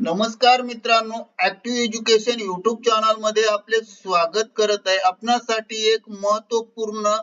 नमस्कार मित्रांनो active education YouTube चॅनलमध्ये आपले स्वागत करत आहे. आपणासाठी एक महत्त्वपूर्ण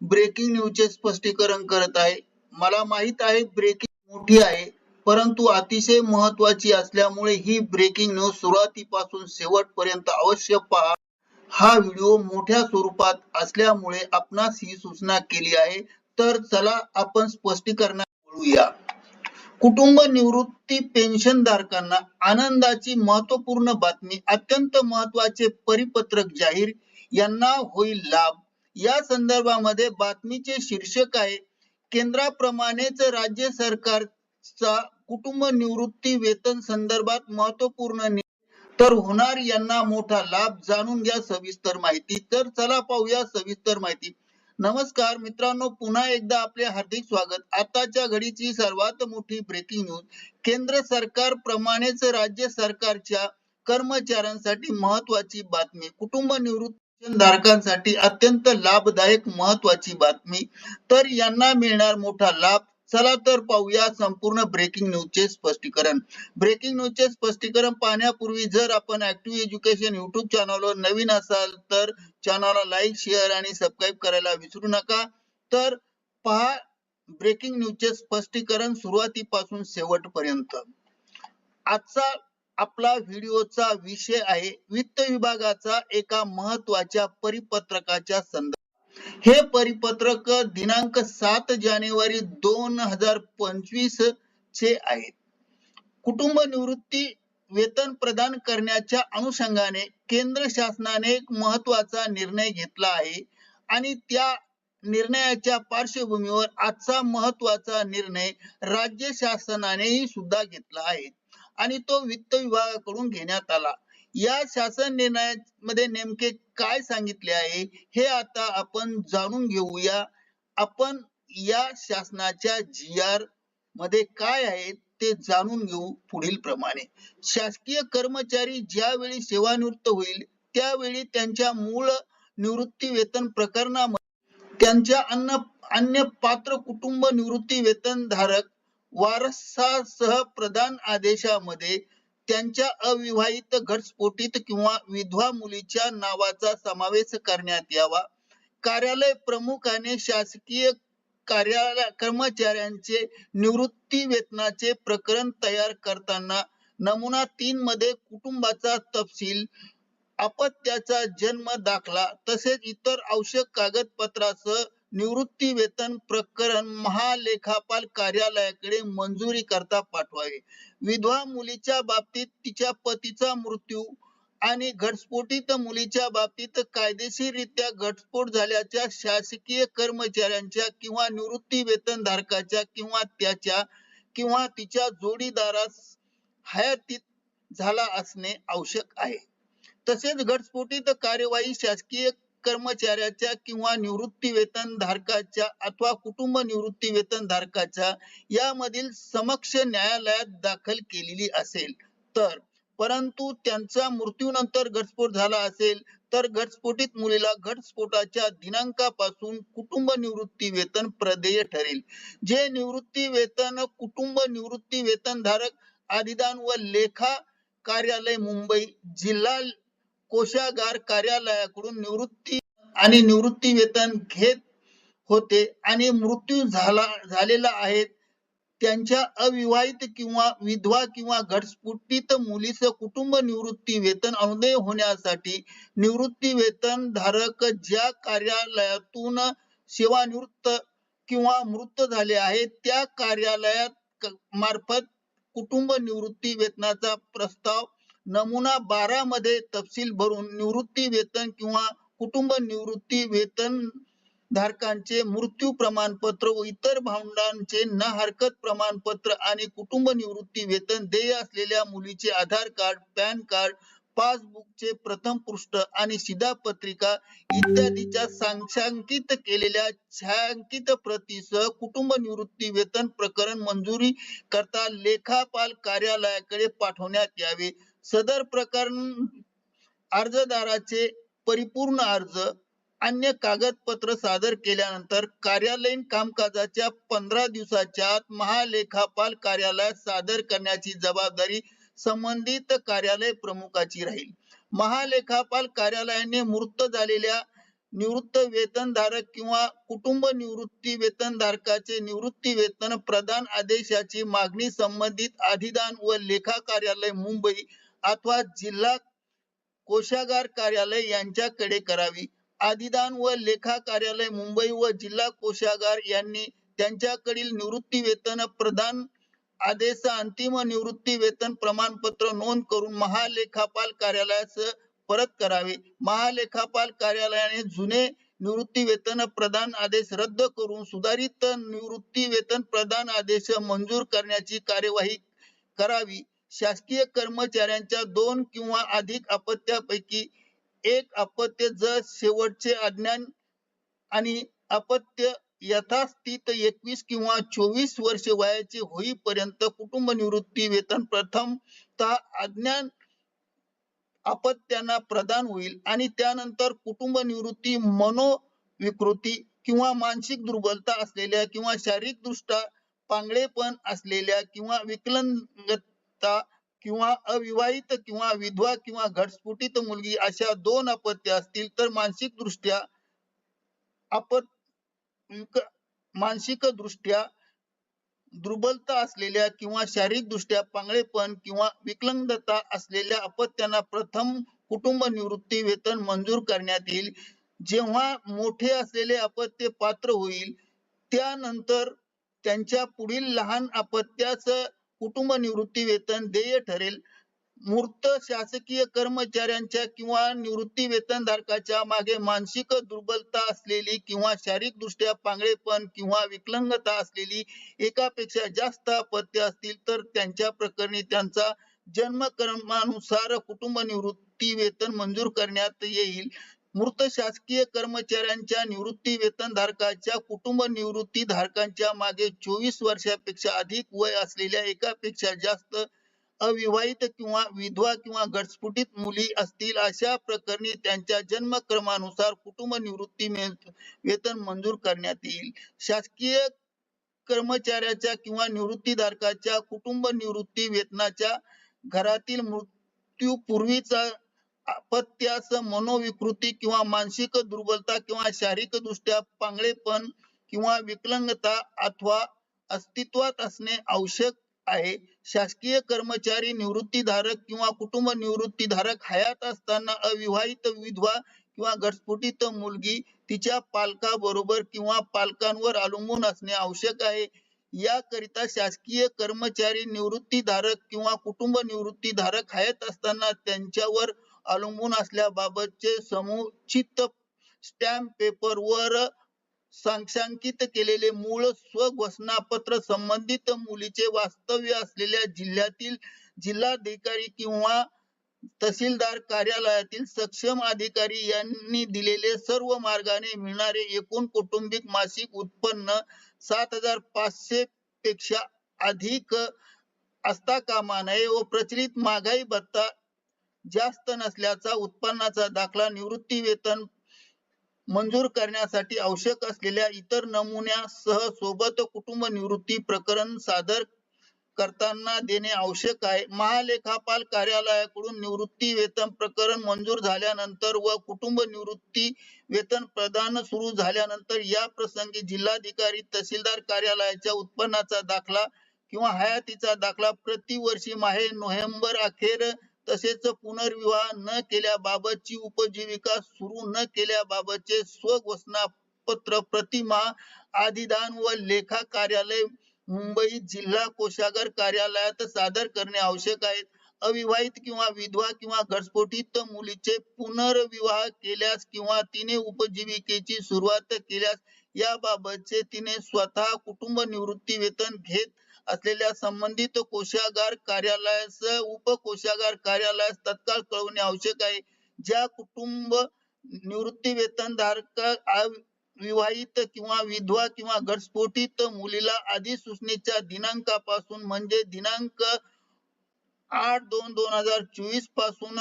ब्रेकिंग न्यूजचे स्पष्टीकरण करत आहे. मला माहीत आहे ब्रेकिंग मोठी आहे परंतु अतिशय महत्वाची असल्यामुळे ही ब्रेकिंग न्यूज सुरुवातीपासून शेवटपर्यंत अवश्य पहा. हा व्हिडिओ मोठ्या स्वरूपात असल्यामुळे आपणास ही सूचना केली आहे. तर चला आपण स्पष्टीकरणात बोलूया कुटुंब निवृत्ती पेन्शन धारकांना आनंदाची महत्त्वपूर्ण बातमी अत्यंत महत्त्वाचे परिपत्रक जाहीर यांना होईल लाभ. या संदर्भामध्ये बातमीचे शीर्षक आहे केंद्राप्रमाणेच राज्य सरकारचा कुटुंब निवृत्ती वेतन संदर्भात महत्त्वपूर्ण तर होणार यांना मोठा लाभ जाणून घ्या सविस्तर माहिती. तर चला पाहूया सविस्तर माहिती. नमस्कार मित्रांनो पुन्हा एकदा आपले हार्दिक स्वागत. आताच्या घडीची सर्वात मोठी ब्रेकिंग न्यूज केंद्र सरकार प्रमाणेच राज्य सरकारच्या कर्मचाऱ्यांसाठी महत्वाची बातमी कुटुंब निवृत्ती धारकांसाठी अत्यंत लाभदायक महत्वाची बातमी. तर यांना मिळणार मोठा लाभ चला तर पाहूया संपूर्ण ब्रेकिंग न्यूजचे स्पष्टीकरण. ब्रेकिंग न्यूजचे स्पष्टीकरण पाहण्यापूर्वी जर आपण ऍक्टिव्ह एज्युकेशन युट्यूब चॅनलवर नवीन असाल तर चॅनलला लाईक शेअर आणि सबस्क्राईब करायला विसरू नका. तर पहा ब्रेकिंग न्यूजचे स्पष्टीकरण सुरुवातीपासून शेवटपर्यंत. आजचा आपला व्हिडिओचा विषय आहे वित्त विभागाचा एका महत्त्वाच्या परिपत्रकाच्या संदर्भात. हे परिपत्रक दिनांक सात जानेवारी दोन हजार पंचवीस चे आहे कुटुंब निवृत्ती वेतन प्रदान करण्याच्या अनुषंगाने केंद्र शासनाने एक महत्त्वाचा निर्णय घेतला आहे आणि त्या निर्णयाच्या पार्श्वभूमीवर आजचा महत्त्वाचा निर्णय राज्य शासनानेही सुद्धा घेतला आहे आणि तो वित्त विभागाकडून घेण्यात आला. या शासन निर्णयामध्ये नेमके काय सांगितले आहे हे आता आपण जाणून घेऊया. आपण या शासनाच्या जी आरमध्ये काय आहे ते जाणून घेऊ पुढील प्रमाणे. शासकीय कर्मचारी ज्यावेळी सेवानिवृत्त होईल त्यावेळी त्यांच्या मूळ निवृत्ती वेतन प्रकरणामध्ये त्यांच्या अन्न अन्य पात्र कुटुंब निवृत्ती वेतन धारक वारसासह प्रदान आदेशामध्ये त्यांच्या अविवाहित घटस्फोटीत किंवा विधवा मुलीच्या नावाचा समावेश करण्यात यावा. कार्यालय प्रमुखाने शासकीय कार्यालय कर्मचाऱ्यांचे निवृत्ती वेतनाचे प्रकरण तयार करताना नमुना तीन मध्ये कुटुंबाचा तपशील अपत्याचा जन्म दाखला तसेच इतर आवश्यक कागदपत्रासह निवृत्ती वेतन प्रकरण महालेखापाल कार्यालयाकडे मंजुरी करता पाठवावे. विधवा मुलीच्या बाबतीत तिच्या पतीचा मृत्यू आणि घटस्फोटित मुलीच्या बाबतीत कायदेशीररित्या घटस्फोट झाल्याच्या शासकीय कर्मचाऱ्यांच्या किंवा निवृत्ती वेतन धारकाच्या किंवा त्याच्या किंवा तिच्या जोडीदारास हयातीत झाला असणे आवश्यक आहे. तसेच घटस्फोटित कार्यवाही शासकीय कर्मचाऱ्याच्या किंवा निवृत्ती वेतन धारकाच्या अथवा कुटुंब निवृत्ती वेतन धारकाच्या यामधील समक्ष न्यायालयात दाखल केलेली असेल. तर परंतु त्यांचा मृत्यूनंतर घटस्फोट झाला असेल तर घटस्फोटित मुलीला घटस्फोटाच्या दिनांकापासून कुटुंब निवृत्ती वेतन प्रदेय ठरेल. जे निवृत्ती वेतन कुटुंब निवृत्ती वेतन धारक अधिदान व लेखा कार्यालय मुंबई जिल्हा कोषागार कार्यालयाकडून निवृत्ती आणि निवृत्ती वेतन घेत होते आणि मृत्यू झाला झालेला आहे. त्यांच्या अविवाहित किंवा विधवा किंवा घटस्फुटीत मुलीचं कुटुंब निवृत्ती वेतन अनुदय होण्यासाठी निवृत्ती वेतन धारक ज्या कार्यालयातून सेवानिवृत्त किंवा मृत झाले आहे त्या कार्यालयात मार्फत कुटुंब निवृत्ती वेतनाचा प्रस्ताव नमुना बारा मध्ये तपशील भरून निवृत्ती वेतन किंवा कुटुंब निवृत्ती वेतन धारकांचे मृत्यू प्रमाणपत्र व इतर भावंडांचे न हरकत प्रमाणपत्र आणि कुटुंब निवृत्ती वेतन देय असलेल्या मुलीचे आधार कार्ड पॅन कार्ड पासबुकचे प्रथम पृष्ठ आणि शिधापत्रिका इत्यादीच्या सांख्यांकित केलेल्या छायांकित प्रतीसह कुटुंब निवृत्ती वेतन प्रकरण मंजुरी करता लेखापाल कार्यालयाकडे पाठवण्यात यावे. सदर प्रकरण अर्जदाराचे परिपूर्ण अर्ज अन्य कागदपत्र सादर केल्यानंतर कार्यालयीन कामकाजाच्या पंधरा दिवसाच्या आत महालेखापाल कार्यालयात सादर करण्याची जबाबदारी संबंधित कार्यालय प्रमुखाची राहील. महालेखापाल कार्यालयाने मृत झालेल्या निवृत्त वेतनधारक किंवा कुटुंब निवृत्ती वेतनधारकाचे निवृत्ती वेतन प्रदान आदेशाची मागणी संबंधित अधिदान व लेखा कार्यालय मुंबई अथवा जिल्हा कोशागार कार्यालय यांच्याकडे करावी. आदिदान व लेखा कार्यालय मुंबई व जिल्हा कोशागार यांनी त्यांच्याकडील निवृत्ती वेतन प्रदान आदेश अंतिम निवृत्ती वेतन प्रमाणपत्र नोंद करून महालेखापाल कार्यालयास परत करावे. महालेखापाल कार्यालयाने जुने निवृत्ती वेतन प्रदान आदेश रद्द करून सुधारित निवृत्ती वेतन प्रदान आदेश मंजूर करण्याची कार्यवाही करावी. शासकीय कर्मचाऱ्यांच्या दोन किंवा अधिक अपत्यापैकी एक अपत्य जर शेवटचे अज्ञान आणि अपत्य यथास्थित एकवीस किंवा चोवीस वर्ष वयाचे होईपर्यंत कुटुंब निवृत्ती वेतन प्रथमतः अज्ञान अपत्यांना प्रदान होईल आणि त्यानंतर कुटुंब निवृत्ती मनोविकृती किंवा मानसिक दुर्बलता असलेल्या किंवा शारीरिक दृष्ट्या पांगळेपण असलेल्या किंवा विकलांगता किंवा अविवाहित किंवा विधवा किंवा घटस्फोटित मुलगी अशा दोन अपत्य असतील तर मानसिक दृष्ट्या अपत मानसिक दृष्ट्या दुर्बलता असलेल्या किंवा शारीरिक दृष्ट्या पांगळेपण किंवा विकलांगता असलेल्या अपत्यांना प्रथम कुटुंब निवृत्ती वेतन मंजूर करण्यात येईल. जेव्हा मोठे असलेले अपत्य पात्र होईल त्यानंतर त्यांच्या पुढील लहान अपत्यास कुटुंब निवृत्ती वेतन देय ठरेल. मूर्त शासकीय कर्मचाऱ्यांच्या किंवा निवृत्ती वेतनधारकाच्या मागे मानसिक दुर्बलता असलेली किंवा शारीरिक दृष्ट्या पांगळेपण किंवा विकलांगता असलेली एकापेक्षा जास्त अपत्य असतील तर त्यांच्या प्रकरणी त्यांचा जन्मक्रमानुसार कुटुंब निवृत्ती वेतन मंजूर करण्यात येईल. मृत शासकीय कर्मचाऱ्यांच्या निवृत्ती वेतनधारकाच्या कुटुंब निवृत्ती धारकांच्या मागे चोवीस वर्षापेक्षा अधिक वय असलेल्या एकापेक्षा जास्त अविवाहित किंवा विधवा किंवा घटस्फुटीत मुली असतील अशा प्रकरणी त्यांच्या जन्मक्रमानुसार कुटुंब निवृत्ती वेतन मंजूर करण्यात येईल. शासकीय कर्मचाऱ्याच्या किंवा निवृत्तीधारकाच्या कुटुंब निवृत्ती वेतनाच्या घरातील मृत्यूपूर्वीचा अपत्यास मनोविकृती किंवा मानसिक दुर्बलता किंवा शारीरिक दृष्ट्या पांगळेपण किंवा विकलांगता अथवा अस्तित्वात असणे आवश्यक आहे. शासकीय कर्मचारी निवृत्तीधारक किंवा कुटुंब निवृत्तीधारक हयात असताना अविवाहित विधवा किंवा घटस्फोटित मुलगी तिच्या पालकाबरोबर किंवा पालकांवर अवलंबून असणे आवश्यक आहे. याकरिता शासकीय कर्मचारी निवृत्तीधारक किंवा कुटुंब निवृत्तीधारक हयात असताना त्यांच्यावर अवलंबून असल्याबाबतचे समुचित स्टॅम्प पेपर वर सांख्यांकित केलेले मूळ स्वघोषणापत्र संबंधित मुलीचे वास्तव्य असलेल्या जिल्ह्यातील जिल्हाधिकारी किंवा तहसीलदार कार्यालयातील सक्षम अधिकारी यांनी दिलेले सर्व मार्गाने मिळणारे एकूण कौटुंबिक मासिक उत्पन्न सात हजार पाचशे पेक्षा अधिक असता कामा नये व प्रचलित महागाई भत्ता जास्त नसल्याचा उत्पन्नाचा दाखला निवृत्ती वेतन मंजूर करण्यासाठी आवश्यक असलेल्या इतर नमुन्यासह सोबत कुटुंब निवृत्ती प्रकरण सादर करताना देणे आवश्यक आहे. महालेखापाल कार्यालयाकडून निवृत्ती वेतन प्रकरण मंजूर झाल्यानंतर व कुटुंब निवृत्ती वेतन प्रदान सुरू झाल्यानंतर या प्रसंगी जिल्हाधिकारी तहसीलदार कार्यालयाच्या उत्पन्नाचा दाखला किंवा हयातीचा दाखला प्रतिवर्षी माहे नोव्हेंबर अखेर तसेच पुनर्विवाह न केल्याबाबतची उपजीविका सुरू न केल्याबाबतचे स्वघोषणा पत्र प्रतिमा आदिदान व लेखा कार्यालय मुंबई जिल्हा कोषागार कार्यालयात सादर करणे आवश्यक आहे. अविवाहित किंवा विधवा किंवा घटस्फोटित मुलीचे पुनर्विवाह केल्यास किंवा तिने उपजीविकेची सुरुवात केल्यास याबाबतचे तिने स्वतः कुटुंब निवृत्ती वेतन घेत असलेल्या संबंधित कोषागार कार्यालयास उपकोषागार कार्यालयास तत्काळ कळवणे आवश्यक आहे. ज्या कुटुंब निवृत्ती वेतन धारक विवाहित किंवा विधवा किंवा घटस्फोटित मुलीला अधिसूचनेच्या दिनांकापासून म्हणजे दिनांक आठ दोन दोन हजार चोवीसपासून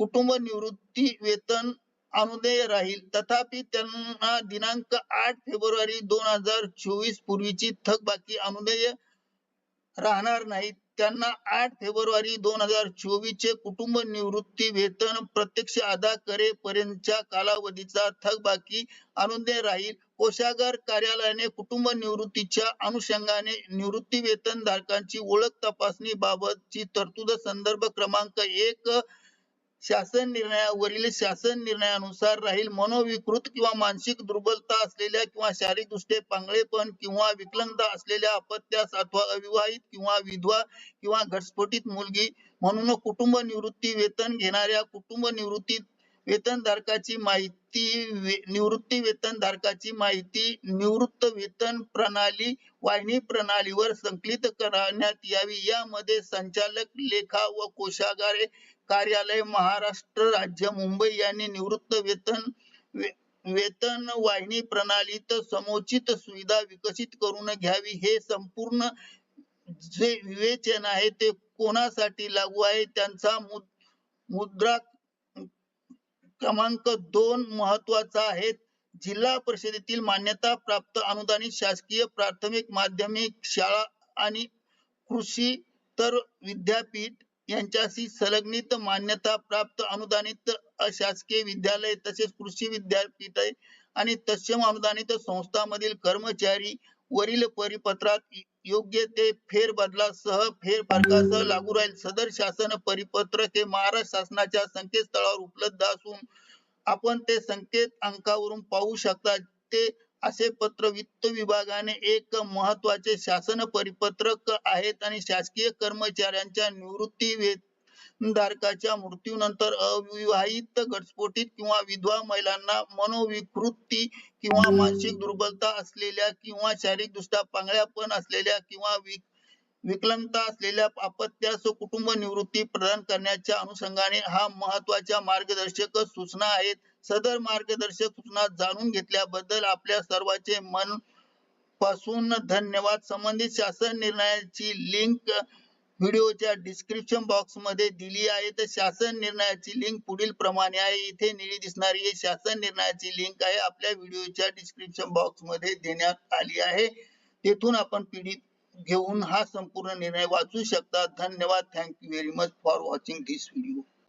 कुटुंब निवृत्ती वेतन अनुदेय राहील. तथापि त्यांना दिनांक आठ फेब्रुवारी दोन हजार चोवीस पूर्वीची थकबाकी अनुदेय राहणार नाही त्यांना आठ फेब्रुवारी दोन हजार चोवीस चे कुटुंब निवृत्ती वेतन प्रत्यक्ष अदा करेपर्यंतच्या कालावधीचा थकबाकी अनुज्ञेय राहील. कोषागार कार्यालयाने कुटुंब निवृत्तीच्या अनुषंगाने निवृत्ती वेतन धारकांची ओळख तपासणी बाबतची तरतूद संदर्भ क्रमांक एक शासन निर्णयावरील शासन निर्णयानुसार राहील मनोविकृत किंवा मानसिक दुर्बलता असलेल्या किंवा शारीरिक दृष्ट्या पांगळेपण किंवा विकलंगता असलेल्या अपत्यास अथवा अविवाहित किंवा विधवा किंवा घटस्फोटित मुलगी म्हणून कुटुंब निवृत्ती वेतन घेणाऱ्या कुटुंब निवृत्ती वेतनधारकाची माहिती वे- निवृत्ती वेतनधारकाची माहिती निवृत्त वेतन प्रणाली वाहिनी प्रणालीवर संकलित करण्यात यावी. यामध्ये संचालक लेखा व कोषागारे कार्यालय महाराष्ट्र राज्य मुंबई यांनी निवृत्त वेतन वे- वेतन वाहिनी प्रणालीत समुचित सुविधा विकसित करून घ्यावी. हे संपूर्ण जे विवेचन आहे ते कोणासाठी लागू आहे? त्यांचा मुद- मुद्रा क्रमांक दोन महत्त्वाचा आहे. जिल्हा परिषदेतील मान्यता प्राप्त अनुदानित शासकीय प्राथमिक माध्यमिक शाळा आणि कृषी तर विद्यापीठ यांच्याशी संलग्नित मान्यता प्राप्त अनुदानित अशासकीय विद्यालय तसेच कृषी विद्यापीठ आणि तत्सम अनुदानित संस्थांमधील कर्मचारी वरील परिपत्रात योग्य ते फेरबदलासह फेरफारकासह लागू राहील. सदर शासन परिपत्रक हे महाराष्ट्र शासनाच्या संकेतस्थळावर उपलब्ध असून आपण ते संकेत अंकावरून पाहू शकता. ते असे पत्र वित्त विभागाने एक महत्त्वाचे शासन परिपत्रक आहेत आणि शासकीय कर्मचाऱ्यांच्या निवृत्ती धारकाच्या मृत्यूनंतर अविवाहित घटस्फोटित किंवा विधवा महिलांना मनोविकृती किंवा मानसिक दुर्बलता असलेल्या किंवा शारीरिक दृष्ट्या पांगळ्यापण असलेल्या किंवा विकलंगता विकलांगता असलेल्या अपत्यास कुटुंब निवृत्ती प्रदान करण्याच्या अनुषंगाने हा महत्त्वाच्या मार्गदर्शक सूचना आहेत. सदर मार्गदर्शक सूचना जाणून घेतल्याबद्दल आपल्या सर्वांचे मनपासून धन्यवाद. संबंधित शासन निर्णयाची लिंक व्हिडिओच्या डिस्क्रिप्शन बॉक्समध्ये दिली आहे. तर शासन निर्णयाची लिंक पुढील प्रमाणे आहे. इथे निळी दिसणारी शासन निर्णयाची लिंक आहे. आपल्या व्हिडिओच्या डिस्क्रिप्शन बॉक्समध्ये देण्यात आली आहे. तेथून आपण पीडित घेऊन हा संपूर्ण निर्णय वाचू शकता. धन्यवाद. Thank you very much for watching this video